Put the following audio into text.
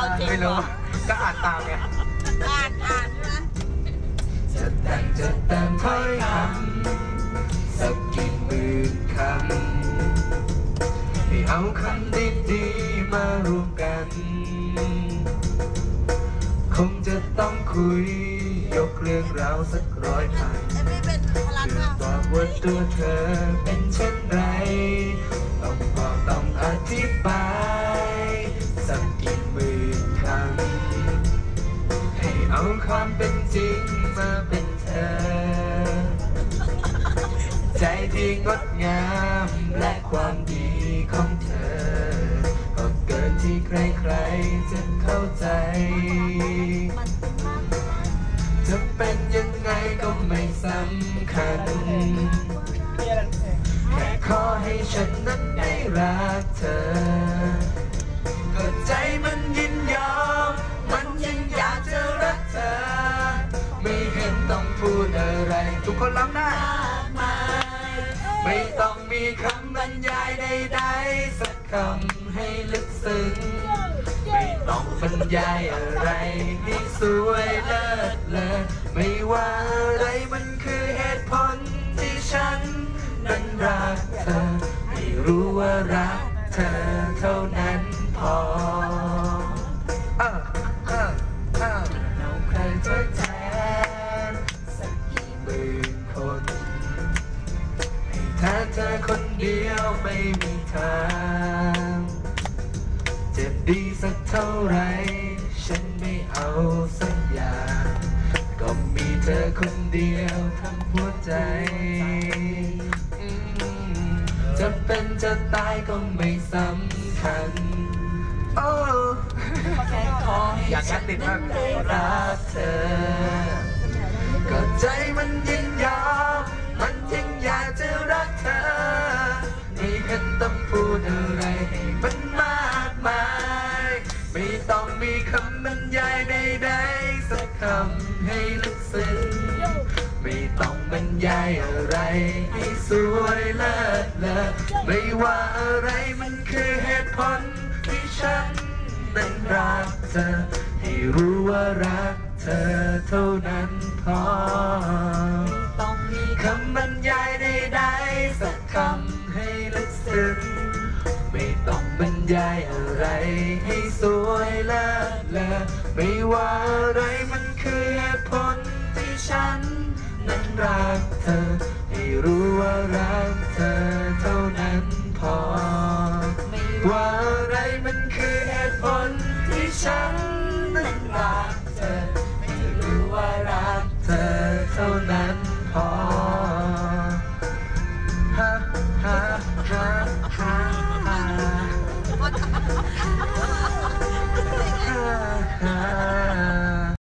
เอาจริงไม่เหรรู้อก็อ่านตามไงอ่านอ่านใช่ไหมจะแต่งจะเติมถ้อยคำสักกี่หมื่นคำให้เอาคำดีๆมารวมกัน คงจะต้องคุยยกเรื่องราวสักร้อยพันเอ็มมี่เป็นพลังเพื่อว่าบอกว่าตัวเธอเป็นเช่นไรต้อง เอาความเป็นจริงมาเป็นเธอ ใจที่งดงามและความดีของเธอ ก็เกินที่ใครๆจะเข้าใจ จะเป็นยังไงก็ไม่สำคัญ แค่ขอให้ฉันนั้นได้รักเธอ ต้องพูดอะไร ทุกคนร้องได้ ไม่ต้องมีคำบรรยายใดๆสักคำให้ลึกซึ้ง ไม่ต้องบรรยายอะไรที่สวยเลิศเลอไม่ว่าอะไรมันคือเหตุผลที่ฉันนั้นรักเธอให้รู้ว่ารักเธอเท่านั้น อคนเดียวไม่มีทางเจะดีสักเท่าไร ฉันไม่เอาสักอย่าง ก็มีเธอคนเดียวทั้งหัวใจ จะเป็นจะตายก็ไม่สำคัญ โอ้แค่ขอให้ฉันนั้นได้รักเธอ ก็ใจมันยินยอ มีคำบรรยายใดๆสักคำให้ลึกซึ้ง ไม่ต้องบรรยายอะไรให้สวยเลิศเลอไม่ว่าอะไรมันคือเหตุผลที่ฉันนั้นรักเธอ ให้รู้ว่ารักเธอเท่านั้นพอ ต้องมีคำบรรยายใดๆสักคำให้ลึกซึ้งไม่ต้องบรร ยายอะไรให้สวยเลิศเลอไม่ว่าอะไรมันคือเหตุผลที่ฉัน นั้นรักเธอ ให้รู้ว่ารักเธอเท่านั้นพอ ไม่ว่าอะไรมันคือเหตุผลที่ฉัน นั้นรักเธอ ให้รู้ว่ารักเธอเท่านั้น